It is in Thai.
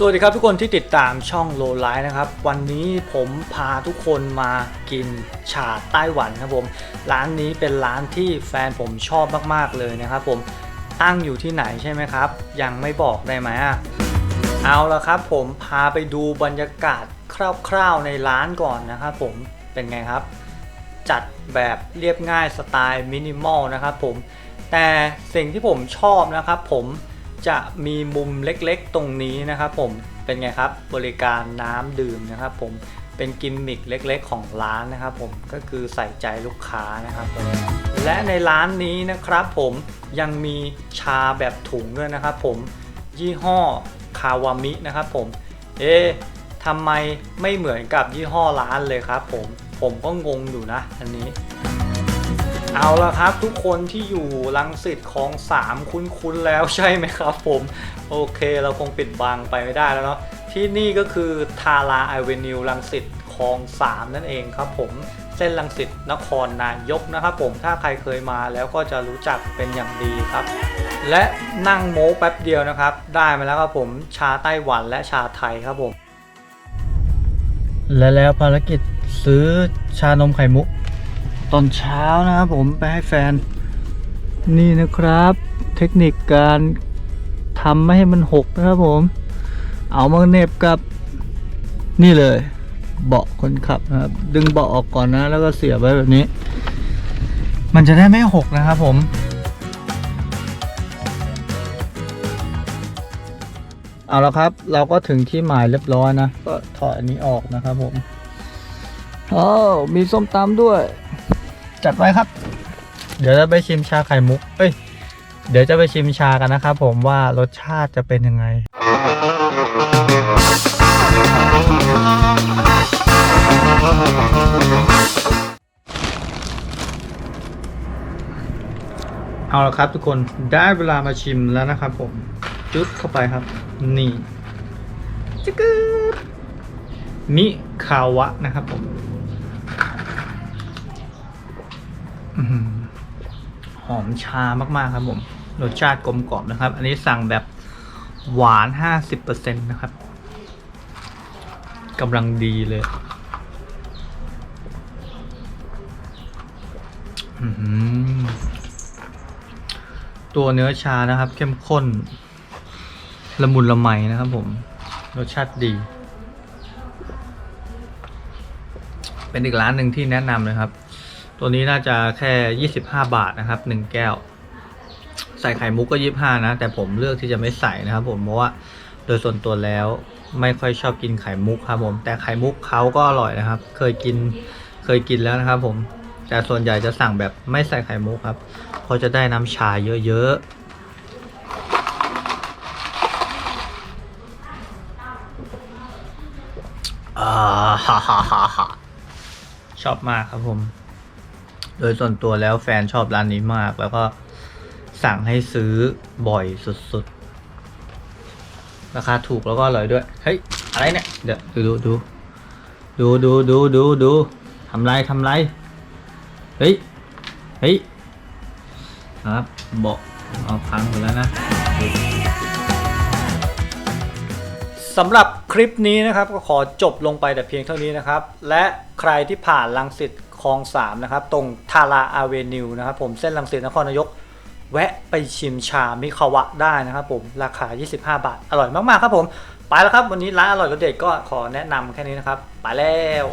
สวัสดีครับทุกคนที่ติดตามช่องโลไลฟ์นะครับ วันนี้ผมพาทุกคนมากินชาไต้หวันครับผม ร้านนี้เป็นร้านที่แฟนผมชอบมากๆเลยนะครับผมตั้งอยู่ที่ไหนใช่ไหมครับ ยังไม่บอกได้ไหมอะเอาละครับผมพาไปดูบรรยากาศคร่าวๆในร้านก่อนนะครับผมเป็นไงครับ จัดแบบเรียบง่ายสไตล์มินิมอลนะครับผมแต่สิ่งที่ผมชอบนะครับผม จะมีมุมเล็กๆตรงนี้นะครับผมเป็นไงครับบริการน้ำดื่มนะครับผมเป็นกิมมิคเล็กๆ ของร้านนะครับผมก็คือใส่ใจลูกค้านะครับผมและในร้านนี้นะครับผมยังมีชาแบบถุงด้วยนะครับผมยี่ห้อคาวามินะครับผมเอ๊ะทำไมไม่เหมือนกับยี่ห้อร้านเลยครับผมผมก็งงอยู่นะอันนี้ เอาละครับทุกคนที่อยู่ลังสิตคลองสามคุ้นๆแล้วใช่ไหมครับผม โอเคเราคงปิดบังไปไม่ได้แล้วเนาะที่นี่ก็คือทาราไอเวนิวลังสิตคลองสามนั่นเองครับผมเส้นลังสิตนครนายกนะครับผมถ้าใครเคยมาแล้วก็จะรู้จักเป็นอย่างดีครับ และนั่งโม้แป๊บเดียวนะครับ ได้มาแล้วครับผมชาไต้หวันและชาไทยครับผม และแล้วภารกิจซื้อชานมไข่มุก ตอนเช้านะครับผมไปให้แฟน นี่นะครับ เทคนิคการทำไม่ให้มันหกนะครับผม เอามาเน็บกับนี่เลย เบาะคนขับนะครับ ดึงเบาะออกก่อนนะ แล้วก็เสียบไว้แบบนี้ มันจะได้ไม่หกนะครับผมเอาละครับ เราก็ถึงที่หมายเรียบร้อยนะ ก็ถอดอันนี้ออกนะครับผมอ๋อมีส้มตำด้วย จัดไว้ครับ เดี๋ยวจะไปชิมชาไข่มุก เอ้ย เดี๋ยวจะไปชิมชากันนะครับผมว่ารสชาติจะเป็นยังไง เอาละครับทุกคนได้เวลามาชิมแล้วนะครับผม จุดเข้าไปครับ นี่จิกกึดมิคาวะนะครับผม หอมชามากๆครับผม รสชาติกลมกล่อมนะครับ อันนี้สั่งแบบหวาน50%นะครับกำลังดีเลยตัวเนื้อชานะครับ เข้มข้น ละมุนละไมนะครับผม รสชาติดี เป็นอีกร้านหนึ่งที่แนะนำเลยครับ ตัวนี้น่าจะแค่ 25 บาทนะครับ1แก้ว ใส่ไข่มุกก็ 25 นะ แต่ผมเลือกที่จะไม่ใส่นะครับ ผมเพราะว่าโดยส่วนตัวแล้วไม่ค่อยชอบกินไข่มุกครับผม แต่ไข่มุกเขาก็อร่อยนะครับ เคยกินเคยกินแล้วนะครับผมแต่ส่วนใหญ่จะสั่งแบบไม่ใส่ไข่มุกครับเพราะจะได้น้ำชาเยอะๆอ่าฮ่าฮ่าฮ่าชอบมากครับผม โดยส่วนตัวแล้วแฟนชอบร้านนี้มาก แล้วก็สั่งให้ซื้อบ่อยสุดๆ ราคาถูกแล้วก็อร่อยด้วย เฮ้ย อะไรเนี่ย เดี๋ยวดูดูดูดูดูดูดูทำไรทำไร เฮ้ย เฮ้ย ครับเบาะเอาพังหมดแล้วนะ สำหรับคลิปนี้นะครับก็ขอจบลงไปแต่เพียงเท่านี้นะครับ และใครที่ผ่านลังสิตคลองสามนะครับตรงทาราอาเวนิวนะครับผมเส้นลังสิตนครนายก แวะไปชิมชามิคาวะได้นะครับผมราคา 25 บาท อร่อยมากๆครับผม ไปแล้วครับ วันนี้ร้านอร่อยรสเด็ดก็ขอแนะนำแค่นี้นะครับ ไปแล้ว